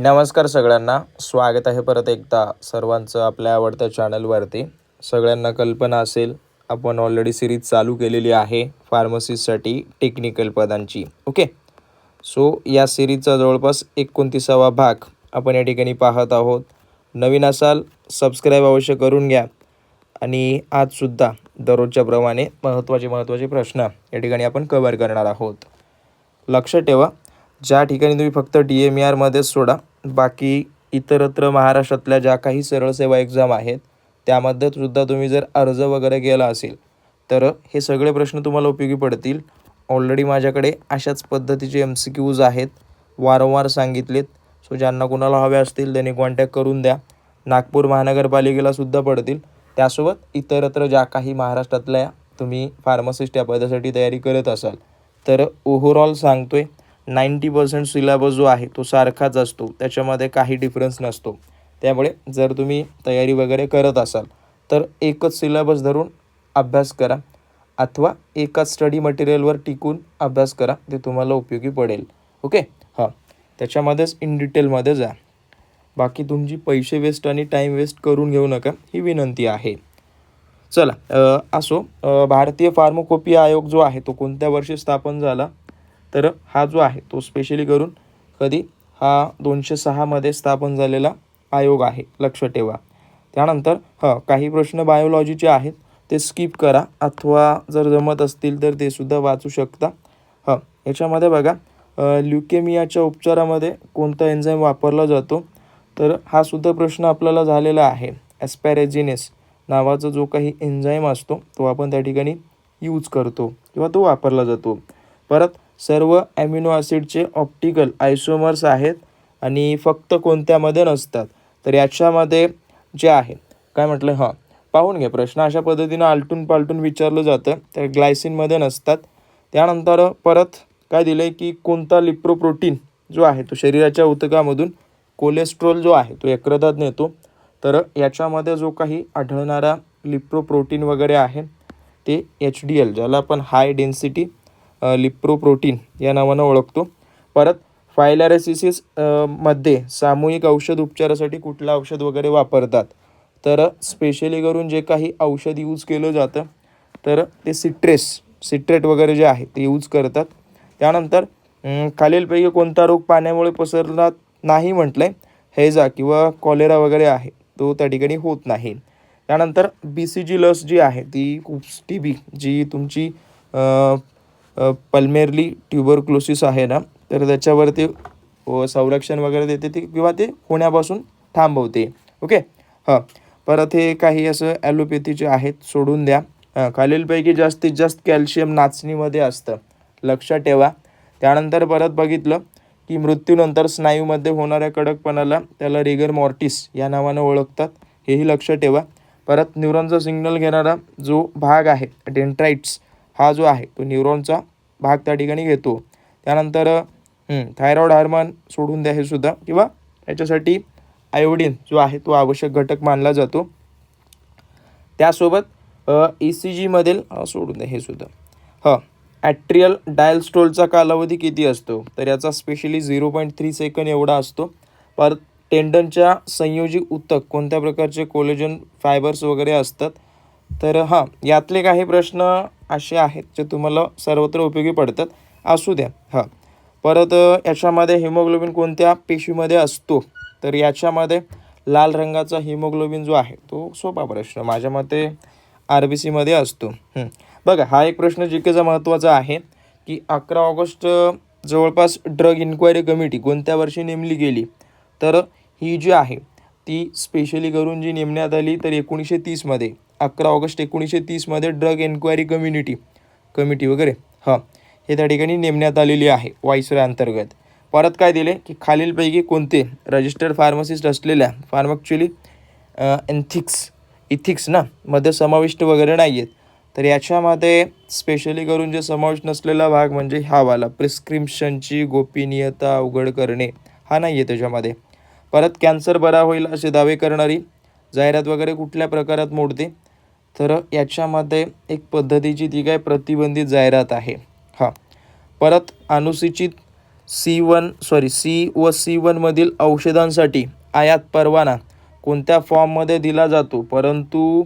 नमस्कार सगळ्यांना. स्वागत आहे परत एकदा सर्वांचं आपल्या आवडत्या चॅनलवरती. सगळ्यांना कल्पना असेल आपण ऑलरेडी सिरीज चालू केलेली आहे फार्मसीसाठी टेक्निकल पदांची. ओके सो या सिरीजचा जवळपास एकोणतीसावा भाग आपण या ठिकाणी पाहत आहोत. नवीन असाल सबस्क्राईब अवश्य करून घ्या. आणि आजसुद्धा दररोजच्या प्रमाणे महत्त्वाचे महत्त्वाचे प्रश्न या ठिकाणी आपण कवर करणार आहोत. लक्षात ठेवा. ज्या ठिकाणी तुम्ही फक्त डी एम ई आरमध्येच सोडा बाकी इतरत्र महाराष्ट्रातल्या ज्या काही सरळ सेवा एक्झाम आहेत त्यामध्ये सुद्धा तुम्ही जर अर्ज वगैरे केला असेल तर हे सगळे प्रश्न तुम्हाला उपयोगी पडतील. ऑलरेडी माझ्याकडे अशाच पद्धतीचे एम सी क्यूज आहेत वारंवार सांगितलेत. सो ज्यांना कोणाला हवे असतील त्यांनी कॉन्टॅक्ट करून द्या. नागपूर महानगरपालिकेला सुद्धा पडतील. त्यासोबत इतरत्र ज्या काही महाराष्ट्रातल्या तुम्ही फार्मासिस्ट या पदासाठी तयारी करत असाल तर ओव्हरऑल सांगतोय नाईंटी पर्सेंट सिलेबस जो आहे तो सारखाच असतो. त्याच्यामध्ये काही डिफरन्स नसतो. त्यामुळे जर तुम्ही तयारी वगैरे करत असाल तर एकच सिलेबस धरून अभ्यास करा. अथवा एकाच स्टडी मटेरियलवर टिकून अभ्यास करा ते तुम्हाला उपयोगी पडेल. ओके हां. त्याच्यामध्येच इन डिटेलमध्ये जा. बाकी तुमची पैसे वेस्ट आणि टाईम वेस्ट करून घेऊ नका ही विनंती आहे. चला असो भारतीय फार्मोकोपी आयोग जो आहे तो कोणत्या वर्षी स्थापन झाला? तर हा जो आहे तो स्पेशली करून कधी हा दोनशे सहामध्ये स्थापन झालेला आयोग आहे लक्ष ठेवा. त्यानंतर ह काही प्रश्न बायोलॉजीचे आहेत ते स्किप करा. अथवा जर जमत असतील तर ते सुद्धा वाचू शकता. ह याच्यामध्ये बघा ल्युकेमियाच्या उपचारामध्ये कोणता एन्झाईम वापरला जातो? तर हा सुद्धा प्रश्न आपल्याला झालेला आहे. ॲस्पॅरेजिनेस नावाचा जो काही एन्झाईम असतो तो आपण त्या ठिकाणी यूज करतो किंवा तो वापरला जातो. परत सर्व ॲमिनो ॲसिडचे ऑप्टिकल आयसोमर्स आहेत आणि फक्त कोणत्यामध्ये नसतात. तर याच्यामध्ये जे आहे काय म्हटलं? हां पाहून घ्या प्रश्न. अशा पद्धतीनं आलटून पालटून विचारलं जातं तर ग्लायसिनमध्ये नसतात. त्यानंतर परत काय दिलं आहे की कोणता लिप्रोप्रोटीन जो आहे तो शरीराच्या उतकामधून कोलेस्ट्रॉल जो आहे तो यकृतात नेतो. तर याच्यामध्ये जो काही आढळणारा लिप्रोप्रोटीन वगैरे आहे ते एच डी एल ज्याला आपण हाय डेन्सिटी लिप्रोप्रोटीन या नावानं ओळखतो. परत फायलॅरेसिसिसमध्ये सामूहिक औषध उपचारासाठी कुठलं औषध वगैरे वापरतात. तर स्पेशली करून जे काही औषध यूज केलं जातं तर ते सिट्रेस सिट्रेट वगैरे जे आहे ते यूज करतात. त्यानंतर खालीलपैकी कोणता रोग पाण्यामुळे पसरला नाही म्हटलं आहे हेजा किंवा कॉलेरा वगैरे आहे तो त्या ठिकाणी होत नाही. त्यानंतर बी सी जी लस जी आहे ती खूप टी बी जी तुमची पल्मेरली ट्युबरक्लोसिस आहे ना तर त्याच्यावरती संरक्षण वगैरे देते ते किंवा ते होण्यापासून थांबवते. ओके? हां. परत हे काही असं ॲलोपॅथीचे आहेत सोडून द्या. हां खालीलपैकी जास्तीत जास्त कॅल्शियम नाचणीमध्ये असतं. लक्षात ठेवा. त्यानंतर परत बघितलं की मृत्यूनंतर स्नायूमध्ये होणाऱ्या कडकपणाला त्याला रिगर मॉर्टिस या नावानं ओळखतात. हेही लक्षात ठेवा. परत न्यूरॉनचा सिग्नल घेणारा जो भाग आहे डेंट्राइट्स हा जो आहे तो न्यूरॉनचा भाग त्या ठिकाणी घेतो. त्यानंतर थायरॉइड हार्मोन सोडून द्या हे सुद्धा. किंवा याच्यासाठी आयोडीन जो आहे तो आवश्यक घटक मानला जातो. त्यासोबत ई सी जीमधील सोडून द्या हे सुद्धा. हां ॲट्रियल डायलस्टोलचा कालावधी किती असतो? तर याचा specially zero point three second एवढा असतो. पर टेंडनच्या संयोजित उत्तक कोणत्या प्रकारचे कोलेजन फायबर्स वगैरे असतात? तर हां यातले काही प्रश्न असे आहेत जे तुम्हाला सर्वत्र उपयोगी पडतात. असू द्या. हां. परत याच्यामध्ये हिमोग्लोबिन कोणत्या पेशीमध्ये असतो? तर याच्यामध्ये लाल रंगाचा हिमोग्लोबिन जो आहे तो सोपा प्रश्न माझ्या मते आर बी सीमध्ये असतो. बघा हा एक प्रश्न जिकेचा महत्त्वाचा आहे की अकरा ऑगस्ट जवळपास ड्रग इन्क्वायरी कमिटी कोणत्या वर्षी नेमली गेली? तर ही जी आहे ती स्पेशली करून जी नेमण्यात आली तर एकोणीसशे तीसमध्ये. अकरा ऑगस्ट एकोणीसशे तीसमध्ये ड्रग एन्क्वायरी कम्युनिटी कमिटी वगैरे हां हे त्या ठिकाणी नेमण्यात आलेली आहे वाईसराय अंतर्गत. परत काय दिले? की खालीलपैकी कोणते रजिस्टर्ड फार्मसिस्ट असलेल्या फार्मॅक्च्युअली एन्थिक्स इथिक्स ना मध्ये समाविष्ट वगैरे नाही आहेत तर याच्यामध्ये स्पेशली करून जे समाविष्ट नसलेला भाग म्हणजे हा वाला प्रिस्क्रिप्शनची गोपनीयता उघड करणे हा नाही आहे त्याच्यामध्ये परत कॅन्सर बरा होईल असे दावे करणारी जाहिरात वगैरे कुठल्या प्रकारात मोडते? तर याच्यामध्ये एक पद्धतीची ती काय प्रतिबंधित जाहिरात आहे. हां. परत अनुसूचित सी वन सॉरी सी व सी वनमधील औषधांसाठी आयात परवाना कोणत्या फॉर्ममध्ये दिला जातो? परंतु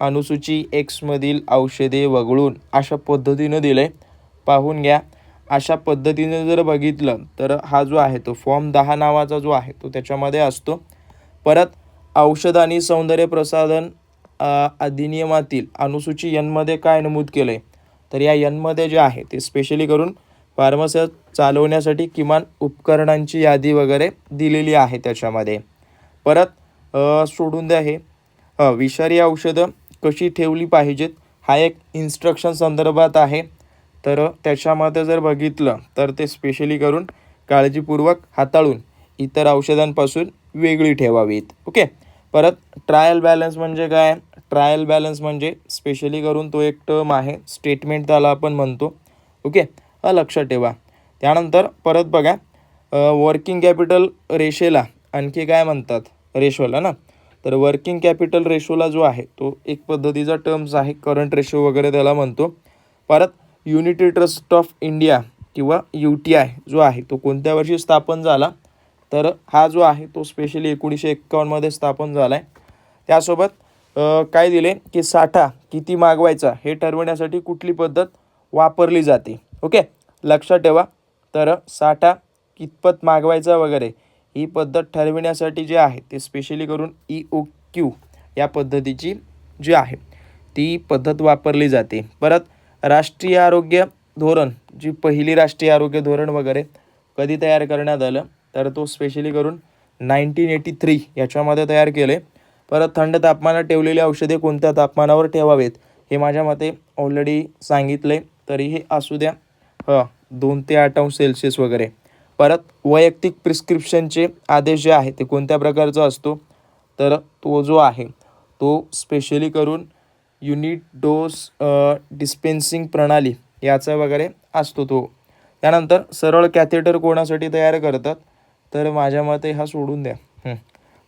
अनुसूची एक्समधील औषधे वगळून अशा पद्धतीनं दिलं आहे पाहून घ्या. अशा पद्धतीने जर बघितलं तर हा जो आहे तो फॉर्म दहा नावाचा जो आहे तो त्याच्यामध्ये असतो. परत औषध आणि सौंदर्य प्रसाधन अधिनियमातील अनुसूची यनमध्ये काय नमूद केलं आहे तर या यनमध्ये जे आहे ते स्पेशली करून फार्मसी चालवण्यासाठी किमान उपकरणांची यादी वगैरे दिलेली आहे त्याच्यामध्ये. परत सोडून द्या हे. विषारी औषधं कशी ठेवली पाहिजेत? हा एक इन्स्ट्रक्शन संदर्भात आहे. तर त्याच्यामध्ये जर बघितलं तर ते स्पेशली करून काळजीपूर्वक हाताळून इतर औषधांपासून वेगळी ठेवावीत. ओके? परत ट्रायल बॅलन्स म्हणजे काय? ट्रायल बॅलन्स म्हणजे स्पेशली करून तो एक टर्म आहे. स्टेटमेंट त्याला आपण म्हणतो. ओके हा लक्षात ठेवा. त्यानंतर परत बघा वर्किंग कॅपिटल रेशेला आणखी काय म्हणतात? रेशोला ना? तर वर्किंग कॅपिटल रेशोला जो आहे तो एक पद्धतीचा टर्म्स आहे. करंट रेशो वगैरे त्याला म्हणतो. परत युनिटी ट्रस्ट ऑफ इंडिया किंवा यू टी आय जो आहे तो कोणत्या वर्षी स्थापन झाला? तर हा जो आहे तो स्पेशली एकोणीसशे एक्कावन्नमध्ये स्थापन झाला आहे त्यासोबत काय दिले की साठा किती मागवायचा हे ठरवण्यासाठी कुठली पद्धत वापरली जाते? ओके? लक्षात ठेवा. तर साठा कितपत मागवायचा वगैरे ही पद्धत ठरविण्यासाठी जे आहे ते स्पेशली करून ई ओ क्यू या पद्धतीची जी आहे ती पद्धत वापरली जाते. परत राष्ट्रीय आरोग्य धोरण जी पहिली राष्ट्रीय आरोग्य धोरण वगैरे कधी तयार करण्यात आलं? तर तो स्पेशली करून नाईन्टीन एटी थ्री याच्यामध्ये तयार केले. परत थंड तापमानात ठेवलेली औषधे कोणत्या तापमानावर ठेवावेत हे माझ्या मते ऑलरेडी सांगितले. तरीही असू द्या. हां दोन ते आठ अंश सेल्सिअस वगैरे. परत वैयक्तिक प्रिस्क्रिप्शनचे आदेश जे आहे ते कोणत्या प्रकारचा असतो? तर तो जो आहे तो स्पेशली करून युनिट डोस डिस्पेन्सिंग प्रणाली याचा वगैरे असतो तो. त्यानंतर सरळ कॅथेटर कोणासाठी तयार करतात? तर माझ्या मते हा सोडून द्या.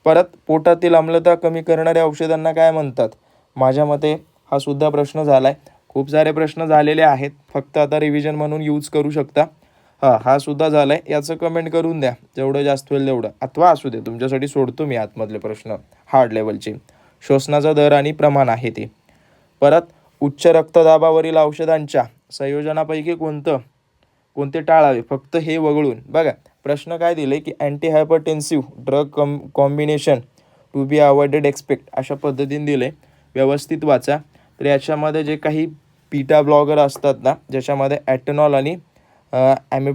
परत पोटातील आम्लता कमी करणाऱ्या औषधांना काय म्हणतात? माझ्या मते हा सुद्धा प्रश्न झाला आहे खूप सारे प्रश्न झालेले आहेत. फक्त आता रिव्हिजन म्हणून यूज करू शकता. हां हा सुद्धा झाला आहे याचं कमेंट करून द्या. जेवढं जास्त होईल तेवढं. अथवा असू दे तुमच्यासाठी सोडतो मी आतमधले प्रश्न. हार्ड लेवलचे श्वसनाचा दर आणि प्रमाण आहे ते. परत उच्च रक्तदाबावरील औषधांच्या संयोजनापैकी कोणतं? कोणते टाळावे? फक्त हे वगळून. बघा प्रश्न काय दिले की anti hypertensive drug com combination to be avoided expect अशा पद्धतीने दिले. व्यवस्थित वाचा. तर याच्यामध्ये जे काही पीटा ब्लॉगर असतात ना ज्याच्यामध्ये ॲटनॉल आणि ॲमे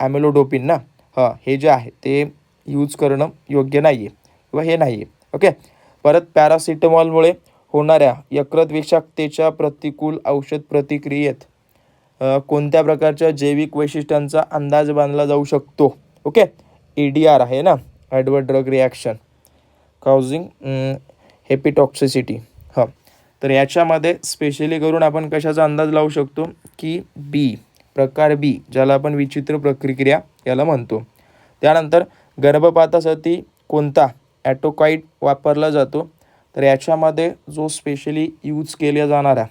ॲमेलोडोपिन ना हां हे जे आहे ते यूज करणं योग्य नाही आहे किंवा हे नाही आहे ओके परत पॅरासिटामॉलमुळे होणाऱ्या यकृत विषाक्तेच्या प्रतिकूल औषध प्रतिक्रियेत कोणत्या प्रकारच्या जैविक वैशिष्ट्यांचा अंदाज बांधला जाऊ शकतो? ओके? ए डी आर आहे ना? ॲडवर्ड ड्रग रिॲक्शन काउझिंग हेपिटॉक्सिसिटी हां. तर याच्यामध्ये स्पेशली करून आपण कशाचा अंदाज लावू शकतो? की बी प्रकार बी ज्याला आपण विचित्र प्रक्रिया याला म्हणतो. त्यानंतर गर्भपातासाठी कोणता? ॲटोकाईट वापरला जातो. तर याच्यामध्ये जो स्पेशली यूज केला जाणारा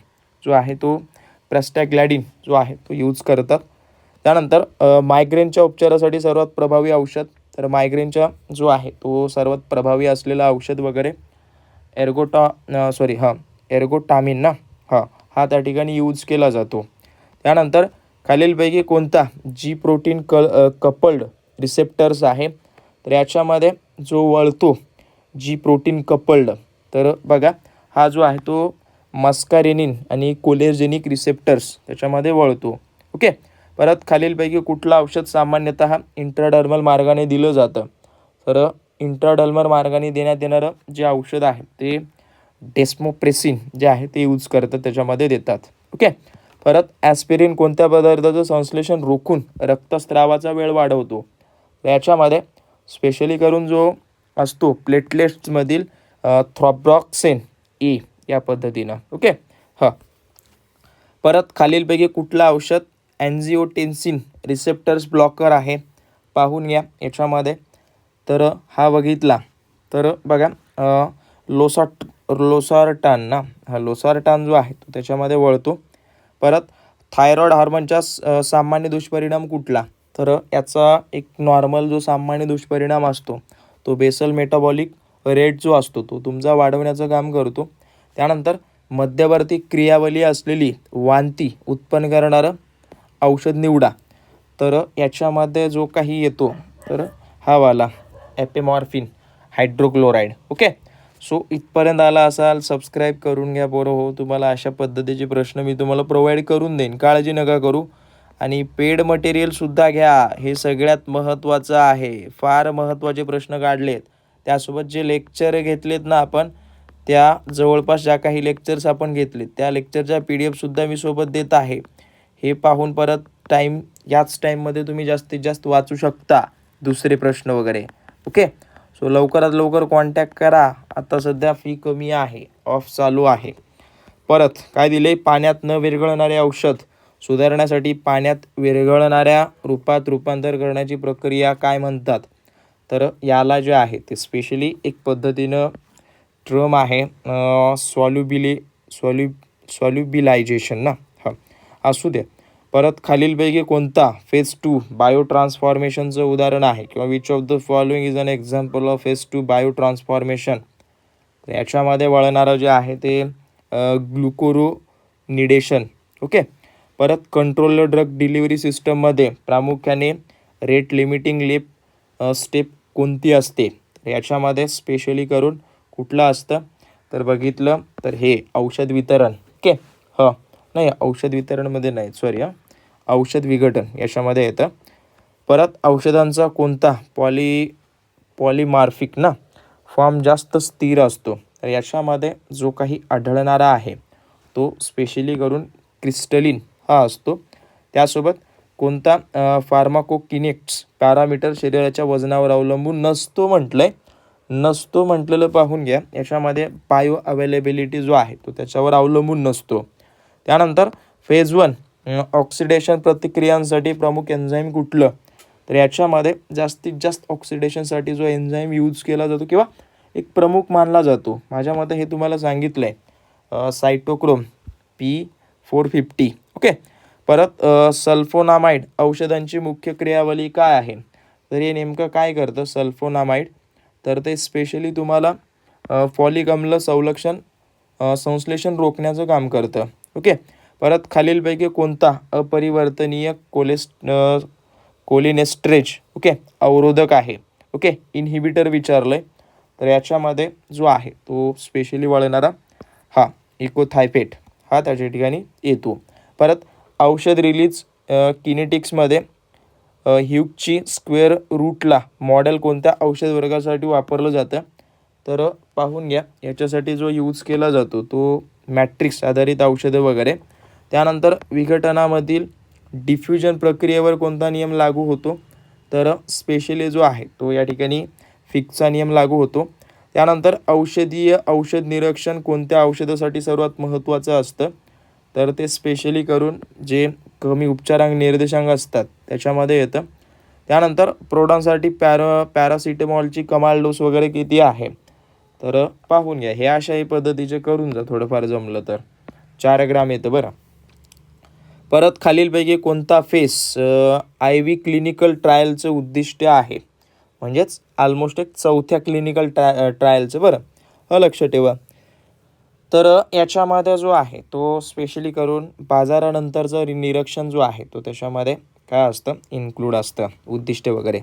जो आहे तो प्रॅस्टॅग्लॅडिन जो आहे तो यूज करतात. त्यानंतर मायग्रेनच्या उपचारासाठी सर्वात प्रभावी औषध तर मायग्रेनचा जो आहे तो सर्वात प्रभावी असलेला औषध वगैरे एर्गोटा सॉरी हां एर्गोटामिन ना हां हा त्या ठिकाणी यूज केला जातो. त्यानंतर खालीलपैकी कोणता जी प्रोटीन क कपल्ड रिसेप्टर्स आहे तर याच्यामध्ये जो वळतो जी प्रोटीन कपल्ड तर बघा हा जो आहे तो मस्कारेनिन आणि कोलेर्जेनिक रिसेप्टर्स त्याच्यामध्ये वळतो. ओके? परत खालीलपैकी कुठलं औषध सामान्यतः इंट्राडर्मल मार्गाने दिलं जातं? तर इंट्राडर्मल मार्गाने देण्यात येणारं जे औषध आहे ते डेस्मोप्रेसिन जे आहे ते यूज करतात त्याच्यामध्ये देतात. ओके? परत ॲस्पिरिन कोणत्या पदार्थाचं संश्लेषण रोखून रक्तस्रावाचा वेळ वाढवतो? याच्यामध्ये स्पेशली करून जो असतो प्लेटलेट्समधील थ्रॉब्रॉक्सेन ए या पद्धतीनं. ओके हां. परत खालीलपैकी कुठलं औषध? अँजिओटेन्सिन रिसेप्टर्स ब्लॉकर आहे. पाहून घ्या याच्यामध्ये. तर हा बघितला. तर बघा लोसॉट लोसाट लोसार्टान ना? हा लोसार्टान जो आहे तो त्याच्यामध्ये वळतो. परत थायरॉइड हार्मोनचा सामान्य दुष्परिणाम कुठला? तर याचा एक नॉर्मल जो सामान्य दुष्परिणाम असतो तो बेसल मेटाबॉलिक रेट जो असतो तो तुमचा वाढवण्याचं काम करतो. त्यानंतर मध्यवर्ती क्रियावली असलेली वांती उत्पन्न करणारं औषध निवडा. तर याच्यामध्ये जो काही येतो तर हा वाला ॲपेमॉर्फिन हायड्रोक्लोराईड. ओके? सो इथपर्यंत आला असाल सबस्क्राईब करून घ्या बरं हो. तुम्हाला अशा पद्धतीचे प्रश्न मी तुम्हाला प्रोव्हाइड करून देईन. काळजी नका करू. आणि पेड मटेरियलसुद्धा घ्या. हे सगळ्यात महत्त्वाचं आहे. फार महत्त्वाचे प्रश्न काढलेत. त्यासोबत जे लेक्चर घेतलेत ना आपण त्या जवळपास ज्या काही लेक्चर्स आपण घेतलेत त्या लेक्चरच्या पी डी एफसुद्धा मी सोबत देत आहे. हे पाहून परत टाईम याच टाईममध्ये तुम्ही जास्तीत जास्त वाचू शकता दुसरे प्रश्न वगैरे. ओके सो लवकरात लवकर कॉन्टॅक्ट करा. आता सध्या फी कमी आहे ऑफ चालू आहे. परत काय दिले? पाण्यात न विरघळणारे औषध. सुधारण्यासाठी पाण्यात विरघळणाऱ्या रूपात रूपांतर करण्याची प्रक्रिया काय म्हणतात? तर याला जे आहे ते स्पेशली एक पद्धतीनं ट्रम आहे सॉल्युबिली सॉल्यु सॉल्युबिलायझेशन ना? हां. असू दे. परत खालीलपैकी कोणता? फेज टू बायो ट्रान्सफॉर्मेशनचं उदाहरण आहे. किंवा which of the following is an example of phase two bio transformation तर याच्यामध्ये वळणारं जे आहे ते ग्लुकोरोनिडेशन ओके? परत कंट्रोल ड्रग डिलिव्हरी सिस्टममध्ये प्रामुख्याने रेट लिमिटिंग लिप स्टेप कोणती असते? तर याच्यामध्ये स्पेशली करून कुठलं असतं? तर बघितलं तर हे औषध वितरण. ओके? हं. नाही औषध वितरणमध्ये नाही. सॉरी हां. औषध विघटन याच्यामध्ये येतं. परत औषधांचा कोणता? पॉली पॉलीमार्फिक ना? फॉर्म जास्त स्थिर असतो. तर याच्यामध्ये जो काही आढळणारा आहे तो स्पेशली करून क्रिस्टलिन हा असतो. त्यासोबत कोणता फार्माकोकिनेक्ट्स पॅरामीटर शरीराच्या वजनावर अवलंबून नसतो म्हटलं आहे नसतो म्हटलेलं पाहून घ्या. याच्यामध्ये बायो अवेलेबिलिटी जो आहे तो त्याच्यावर अवलंबून नसतो. त्यानंतर फेज वन ऑक्सिडेशन प्रतिक्रियांसाठी प्रमुख एन्झाईम कुठलं? तर याच्यामध्ये जास्तीत जास्त ऑक्सिडेशनसाठी जो एन्झाईम यूज केला जातो किंवा एक प्रमुख मानला जातो. माझ्या मते हे तुम्हाला सांगितलं आहे cytochrome P four fifty okay परत सल्फोनामाइड औषधांची मुख्य क्रियावली काय आहे? तर हे नेमकं काय करतं? सल्फोनामाइड तर ते स्पेशली तुम्हाला फॉलिक अम्ल संलक्षण संश्लेषण रोखण्याचं काम करतं. ओके परत खालीलपैकी कोणता अपरिवर्तनीय कोलेस कोलिनेस्ट्रेज ओके अवरोधक आहे. ओके इनहिबिटर विचारलं आहे तर याच्यामध्ये जो आहे तो स्पेशली वळणारा हा इकोथायपेट हा त्याच्या ठिकाणी येतो. परत औषध रिलीज किनेटिक्समध्ये ह्यूगची स्क्वेअर रूटला मॉडेल कोणत्या औषध वर्गासाठी वापरलं जातं? तर पाहून घ्या. याच्यासाठी जो यूज केला जातो तो मॅट्रिक्स आधारित औषधं वगैरे. त्यानंतर विघटनामधील डिफ्युजन प्रक्रियेवर कोणता नियम लागू होतो? तर स्पेशली जो आहे तो या ठिकाणी फिक्सचा नियम लागू होतो. त्यानंतर औषधीय औषध निरीक्षण कोणत्या औषधासाठी सर्वात महत्त्वाचं असतं? तर ते स्पेशली करून जे कमी उपचारांक निर्देशांक असतात. त्याच्यामध्ये येतं. त्यानंतर प्रौढांसाठी पॅरा पॅरासिटेमॉलची कमाल डोस वगैरे किती आहे? तर पाहून घ्या. हे अशाही पद्धतीचे करून जा. थोडंफार जमलं तर. चार ग्राम येतं बरं. परत खालीलपैकी कोणता फेस आय व्ही क्लिनिकल ट्रायलचं उद्दिष्ट आहे? म्हणजेच ऑलमोस्ट एक चौथ्या क्लिनिकल ट्राय ट्रायलचं बरं. हं लक्ष ठेवा. तर याच्यामध्ये जो आहे तो स्पेशली करून बाजारानंतरचं रि निरीक्षण जो आहे तो त्याच्यामध्ये काय असतं इन्क्लूड असतं उद्दिष्ट वगैरे.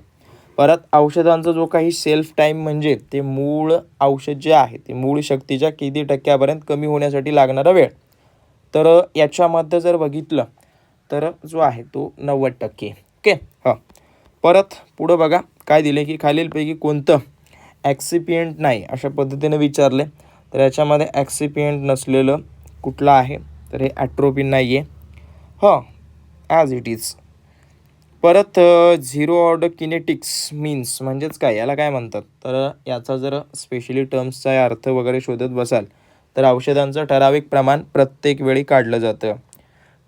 परत औषधांचा जो काही सेल्फ टाईम म्हणजे ते मूळ औषध जे आहे ते मूळ शक्तीच्या किती टक्क्यापर्यंत कमी होण्यासाठी लागणारा वेळ. तर याच्यामध्ये जर बघितलं तर जो आहे तो नव्वद टक्के. ओके? हां. परत पुढं बघा काय दिले की खालीलपैकी कोणतं? ॲक्सिपियंट नाही अशा पद्धतीने विचारले तर याच्यामध्ये ॲक्सिपियंट नसलेलं कुठलं आहे? तर हे ॲट्रोपिन नाही आहे हां ॲज इट इज परत झिरो ऑर्डर किनेटिक्स मीन्स म्हणजेच काय? याला काय म्हणतात? तर याचा जर स्पेशली टर्म्सचा अर्थ वगैरे शोधत बसाल तर औषधांचं ठराविक प्रमाण प्रत्येक वेळी काढलं जातं.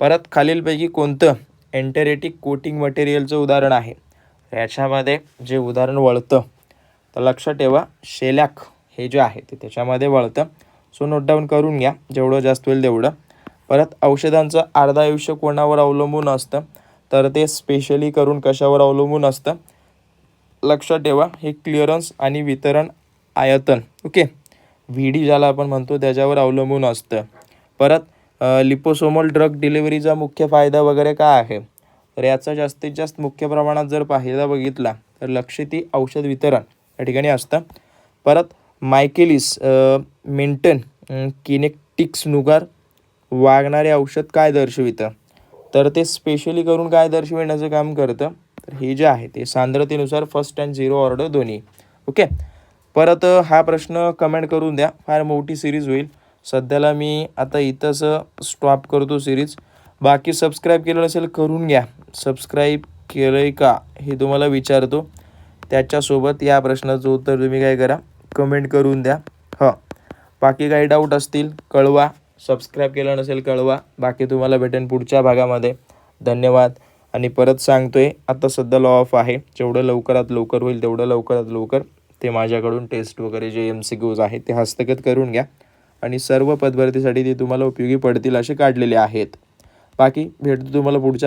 परत खालीलपैकी कोणतं? एंटेरेटिक कोटिंग मटेरियलचं उदाहरण आहे. याच्यामध्ये जे उदाहरण वळतं तर लक्षात ठेवा शेलॅक. हे जे आहे ते त्याच्यामध्ये वळतं. सो नोट डाऊन करून घ्या. जेवढं जास्त होईल तेवढं. परत औषधांचं अर्धा आयुष्य कोणावर अवलंबून असतं? तर ते स्पेशली करून कशावर अवलंबून असतं? लक्षात ठेवा. हे क्लिअरन्स आणि वितरण आयतन. ओके व्ही डी ज्याला आपण म्हणतो त्याच्यावर अवलंबून असतं. परत लिपोसोमल ड्रग डिलिव्हरीचा मुख्य फायदा वगैरे काय आहे? तर याचा जास्तीत जास्त मुख्य प्रमाणात जर पाहायला बघितला तर लक्ष ती औषध वितरण या ठिकाणी असतं. परत मायकेलिस मेंटन किनेक्टिक्स नुगार वागणारे औषध काय दर्शवितं? तर ते स्पेशली करून काय दर्शविण्याचं काम करतं? तर हे जे आहे ते सांद्रतेनुसार फर्स्ट अँड झिरो ऑर्डर दोन्ही. ओके परत हा प्रश्न कमेंट करून द्या. फार मोठी सिरीज होईल. सध्याला मी आता इथंच स्टॉप करतो सिरीज बाकी सबस्क्राईब केलं नसेल करून घ्या. सबस्क्राईब केलं आहे का हे तुम्हाला विचारतो. त्याच्यासोबत या प्रश्नाचं उत्तर तुम्ही काय करा. कमेंट करून द्या. हां. बाकी काही डाऊट असतील कळवा. सबस्क्राईब केलं नसेल कळवा. बाकी तुम्हाला भेटेन पुढच्या भागामध्ये. धन्यवाद. आणि परत सांगतो आहे आता सध्या लॉ ऑफ आहे. जेवढं लवकरात लवकर होईल तेवढं लवकरात लवकर ते माझ्याकडून टेस्ट वगैरे जे एम सी क्यूज आहेत ते हस्तगत करून घ्या. आणि सर्व पदभरतीसाठी ते तुम्हाला उपयोगी पडतील असे काढलेले आहेत. बाकी भेटतो तुम्हाला पुढच्या